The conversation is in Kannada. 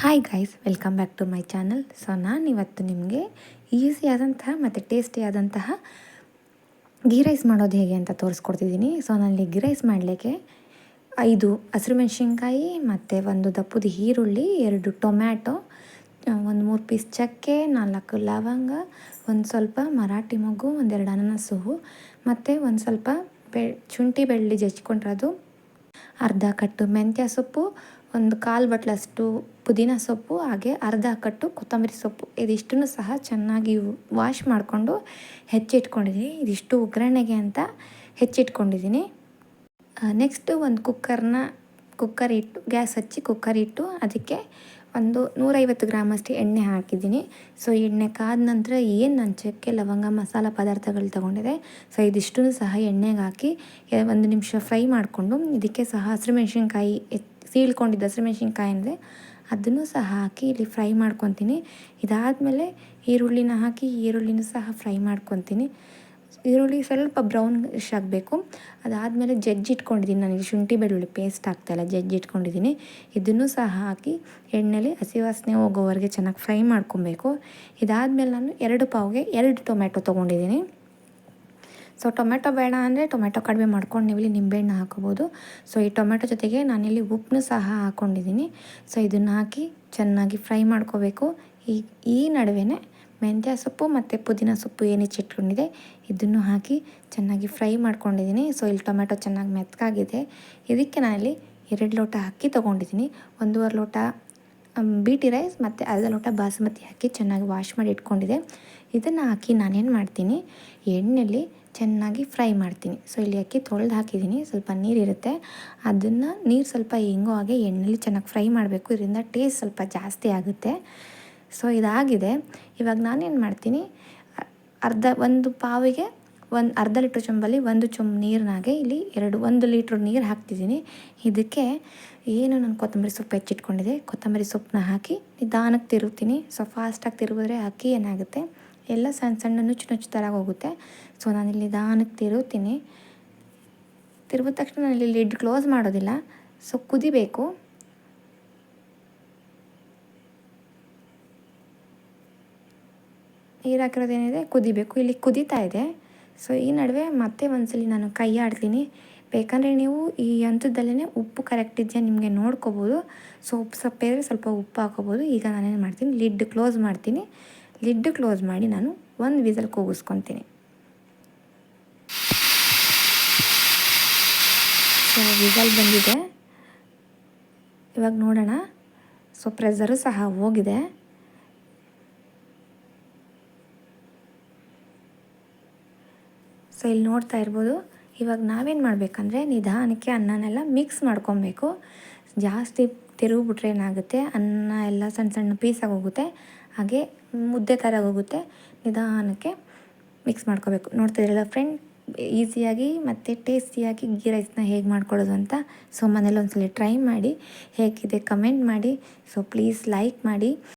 Hi guys welcome back to my channel so ನಾನು ಇವತ್ತು ನಿಮಗೆ ಆದಂತಹ ಮತ್ತು ಟೇಸ್ಟಿಯಾದಂತಹ ಗೀ ರೈಸ್ ಮಾಡೋದು ಹೇಗೆ ಅಂತ ತೋರಿಸ್ಕೊಡ್ತಿದ್ದೀನಿ. ಸೊ ನಾನಿಲ್ಲಿ ಗೀ ರೈಸ್ ಮಾಡಲಿಕ್ಕೆ ಐದು ಹಸಿರು ಮೆಣಸಿನ್ಕಾಯಿ ಮತ್ತು ಒಂದು ದಪ್ಪದ ಈರುಳ್ಳಿ, ಎರಡು ಟೊಮ್ಯಾಟೊ ಒಂದು ಮೂರು ಪೀಸ್ ಚಕ್ಕೆ, ನಾಲ್ಕು ಲವಂಗ, ಒಂದು ಸ್ವಲ್ಪ ಮರಾಠಿ ಮಗು ಒಂದೆರಡು ಅನನಸು ಮತ್ತು ಒಂದು ಸ್ವಲ್ಪ ಬೆ, ಶುಂಠಿ ಬೆಳ್ಳಿ ಜಚ್ಕೊಂಡಿರೋದು ಅರ್ಧ ಕಟ್ಟು ಮೆಂತ್ಯ ಸೊಪ್ಪು, ಒಂದು ಕಾಲು ಬಟ್ಲಷ್ಟು ಪುದೀನ ಸೊಪ್ಪು, ಹಾಗೆ ಅರ್ಧ ಕಟ್ಟು ಕೊತ್ತಂಬರಿ ಸೊಪ್ಪು. ಇದಿಷ್ಟನ್ನು ಸಹ ಚೆನ್ನಾಗಿ ವಾಶ್ ಮಾಡಿಕೊಂಡು ಹೆಚ್ಚಿಟ್ಕೊಂಡಿದ್ದೀನಿ ಇದಿಷ್ಟು ಒಗ್ಗರಣೆಗೆ ಅಂತ ಹೆಚ್ಚಿಟ್ಕೊಂಡಿದ್ದೀನಿ ನೆಕ್ಸ್ಟು ಒಂದು ಕುಕ್ಕರ್ನ ಕುಕ್ಕರ್ ಇಟ್ಟು, ಗ್ಯಾಸ್ ಹಚ್ಚಿ ಕುಕ್ಕರ್ ಇಟ್ಟು ಅದಕ್ಕೆ ಒಂದು ನೂರೈವತ್ತು ಗ್ರಾಮಷ್ಟು ಎಣ್ಣೆ ಹಾಕಿದ್ದೀನಿ ಸೊ ಎಣ್ಣೆ ಕಾದ ನಂತರ ಏನು ನಾನು ಚಕ್ಕೆ, ಲವಂಗ, ಮಸಾಲ ಪದಾರ್ಥಗಳು ತೊಗೊಂಡಿದೆ. ಸೊ ಇದಿಷ್ಟೂ ಸಹ ಎಣ್ಣೆಗೆ ಹಾಕಿ ಒಂದು ನಿಮಿಷ ಫ್ರೈ ಮಾಡಿಕೊಂಡು, ಇದಕ್ಕೆ ಸಹ ಹಸಿರು ಮೆಣಸಿನ್ಕಾಯಿ ಸೀಳ್ಕೊಂಡಿದ್ದ ಹಸಿರು ಮೆಣಸಿನ್ಕಾಯಿ ಅಂದರೆ ಅದನ್ನು ಸಹ ಹಾಕಿ ಇಲ್ಲಿ ಫ್ರೈ ಮಾಡ್ಕೊತೀನಿ. ಇದಾದಮೇಲೆ ಈರುಳ್ಳಿನ ಹಾಕಿ ಈರುಳ್ಳಿನೂ ಸಹ ಫ್ರೈ ಮಾಡ್ಕೊತೀನಿ. ಈರುಳ್ಳಿ ಸ್ವಲ್ಪ ಬ್ರೌನಿಶ್ ಆಗಬೇಕು. ಅದಾದಮೇಲೆ ಜಜ್ಜಿಟ್ಕೊಂಡಿದ್ದೀನಿ ನನಗೆ ಶುಂಠಿ ಬೆಳ್ಳುಳ್ಳಿ ಪೇಸ್ಟ್ ಹಾಕ್ತಾಯಿಲ್ಲ ಜಜ್ಜಿಟ್ಕೊಂಡಿದ್ದೀನಿ ಇದನ್ನು ಸಹ ಹಾಕಿ ಎಣ್ಣೆಲಿ ಹಸಿ ವಾಸನೆ ಹೋಗೋವರೆಗೆ ಚೆನ್ನಾಗಿ ಫ್ರೈ ಮಾಡ್ಕೊಬೇಕು. ಇದಾದಮೇಲೆ ನಾನು ಎರಡು ಪಾವ್ಗೆ ಎರಡು ಟೊಮ್ಯಾಟೊ ತೊಗೊಂಡಿದ್ದೀನಿ. ಸೊ ಟೊಮೆಟೊ ಬೇಡ ಅಂದರೆ ಟೊಮೆಟೊ ಕಡಿಮೆ ಮಾಡ್ಕೊಂಡು ನೀವು ಇಲ್ಲಿ ನಿಂಬೆಹಣ್ಣು ಹಾಕೋಬೋದು. ಸೊ ಈ ಟೊಮೆಟೊ ಜೊತೆಗೆ ನಾನಿಲ್ಲಿ ಉಪ್ಪನ್ನು ಸಹ ಹಾಕ್ಕೊಂಡಿದ್ದೀನಿ ಸೊ ಇದನ್ನು ಹಾಕಿ ಚೆನ್ನಾಗಿ ಫ್ರೈ ಮಾಡ್ಕೋಬೇಕು. ಈ ಈ ನಡುವೆ ಮೆಂತ್ಯ ಸೊಪ್ಪು ಮತ್ತು ಪುದೀನ ಸೊಪ್ಪು ಏನು ಚಿಟ್ಕೊಂಡಿದೆ ಇದನ್ನು ಹಾಕಿ ಚೆನ್ನಾಗಿ ಫ್ರೈ ಮಾಡ್ಕೊಂಡಿದ್ದೀನಿ. ಸೊ ಇಲ್ಲಿ ಟೊಮೆಟೊ ಚೆನ್ನಾಗಿ ಮೆತ್ತಗಾಗಿದೆ ಇದಕ್ಕೆ ನಾನಿಲ್ಲಿ ಎರಡು ಲೋಟ ಅಕ್ಕಿ ತೊಗೊಂಡಿದ್ದೀನಿ. ಒಂದೂವರೆ ಲೋಟ ಬೀಟಿ ರೈಸ್ ಮತ್ತು ಅರ್ಧ ಲೋಟ ಬಾಸುಮತಿ ಹಾಕಿ ಚೆನ್ನಾಗಿ ವಾಶ್ ಮಾಡಿ ಇಟ್ಕೊಂಡಿದೆ. ಇದನ್ನು ಹಾಕಿ ನಾನೇನು ಮಾಡ್ತೀನಿ ಎಣ್ಣೆಯಲ್ಲಿ ಚೆನ್ನಾಗಿ ಫ್ರೈ ಮಾಡ್ತೀನಿ. ಸೊ ಇಲ್ಲಿ ಅಕ್ಕಿ ತೊಳೆದು ಹಾಕಿದ್ದೀನಿ ಸ್ವಲ್ಪ ನೀರಿರುತ್ತೆ ಅದನ್ನು ನೀರು ಸ್ವಲ್ಪ ಹೆಂಗೋ ಹಾಗೆ ಎಣ್ಣೆಲಿ ಚೆನ್ನಾಗಿ ಫ್ರೈ ಮಾಡಬೇಕು. ಇದರಿಂದ ಟೇಸ್ಟ್ ಸ್ವಲ್ಪ ಜಾಸ್ತಿ ಆಗುತ್ತೆ. ಸೊ ಇದಾಗಿದೆ. ಇವಾಗ ನಾನೇನು ಮಾಡ್ತೀನಿ, ಅರ್ಧ ಒಂದು ಪಾವಿಗೆ ಒಂದು ಅರ್ಧ ಲೀಟ್ರ್ ಚೊಂಬಲ್ಲಿ ಒಂದು ಚೊಂಬು ನೀರಿನಾಗೆ ಇಲ್ಲಿ ಎರಡು, ಒಂದು ಲೀಟ್ರ್ ನೀರು ಹಾಕ್ತಿದ್ದೀನಿ. ಇದಕ್ಕೆ ಏನು ನಾನು ಕೊತ್ತಂಬರಿ ಸೊಪ್ಪು ಹೆಚ್ಚಿಟ್ಕೊಂಡಿದೆ. ಕೊತ್ತಂಬರಿ ಸೊಪ್ಪನ್ನ ಹಾಕಿ ನಿಧಾನಕ್ಕೆ ತಿರುಗ್ತೀನಿ. ಸೊ ಫಾಸ್ಟಾಗಿ ತಿರುಗಿದ್ರೆ ಅಕ್ಕಿ ಏನಾಗುತ್ತೆ? ಎಲ್ಲ ಸಣ್ಣ ಸಣ್ಣ ನುಚ್ಚು ನುಚ್ಚು ಥರ ಹೋಗುತ್ತೆ ಸೊ ನಾನಿಲ್ಲಿ ನಿಧಾನಕ್ಕೆ ತಿರುಗ್ತೀನಿ. ತಿರುಗಿದ ತಕ್ಷಣ ನಾನಿಲ್ಲಿ ಲಿಡ್ ಕ್ಲೋಸ್ ಮಾಡೋದಿಲ್ಲ. ಸೊ ಕುದಿಬೇಕು. ನೀರು ಹಾಕಿರೋದೇನಿದೆ ಕುದಿಬೇಕು. ಇಲ್ಲಿ ಕುದೀತಾ ಇದೆ. ಸೊ ಈ ನಡುವೆ ಮತ್ತೆ ಒಂದ್ಸಲಿ ನಾನು ಕೈ ಆಡ್ತೀನಿ ಬೇಕಂದರೆ ನೀವು ಈ ಹಂತದಲ್ಲೇ ಉಪ್ಪು ಕರೆಕ್ಟ್ ಇದೆಯಾ ನಿಮಗೆ ನೋಡ್ಕೋಬೋದು. ಸೊ ಉಪ್ಪು ಸಪ್ಪೆ ಸ್ವಲ್ಪ ಉಪ್ಪು ಹಾಕೋಬೋದು. ಈಗ ನಾನೇನು ಮಾಡ್ತೀನಿ ಲಿಡ್ ಕ್ಲೋಸ್ ಮಾಡ್ತೀನಿ. ಲಿಡ್ ಕ್ಲೋಸ್ ಮಾಡಿ ನಾನು ಒಂದು ವಿಸಲ್ ಕೂಗಿಸ್ಕೊತೀನಿ. ಸೊ ವಿಸಲ್ ಬಂದಿದೆ. ಇವಾಗ ನೋಡೋಣ. ಸೊ ಪ್ರೆಸರು ಸಹ ಹೋಗಿದೆ. ಸೊ ಇಲ್ಲಿ ನೋಡ್ತಾ ಇರ್ಬೋದು, ಇವಾಗ ನಾವೇನು ಮಾಡಬೇಕಂದ್ರೆ ನಿಧಾನಕ್ಕೆ ಅನ್ನನೆಲ್ಲ ಮಿಕ್ಸ್ ಮಾಡ್ಕೊಬೇಕು. ಜಾಸ್ತಿ ತಿರುಗಿಬಿಟ್ರೆ ಏನಾಗುತ್ತೆ, ಅನ್ನ ಎಲ್ಲ ಸಣ್ಣ ಸಣ್ಣ ಪೀಸಾಗಿ ಹೋಗುತ್ತೆ. ಹಾಗೆ ಮುದ್ದೆ ಥರ ಹೋಗುತ್ತೆ. ನಿಧಾನಕ್ಕೆ ಮಿಕ್ಸ್ ಮಾಡ್ಕೋಬೇಕು. ನೋಡ್ತಿದ್ರಲ್ಲ ಫ್ರೆಂಡ್ ಈಸಿಯಾಗಿ ಮತ್ತು ಟೇಸ್ಟಿಯಾಗಿ ಗೀ ರೈಸ್ನ ಹೇಗೆ ಮಾಡ್ಕೊಳ್ಳೋದು ಅಂತ? ಸೊ ಮನೇಲಿ ಒಂದ್ಸಲ ಟ್ರೈ ಮಾಡಿ, ಹೇಗಿದೆ ಕಮೆಂಟ್ ಮಾಡಿ. ಸೊ ಪ್ಲೀಸ್ ಲೈಕ್ ಮಾಡಿ.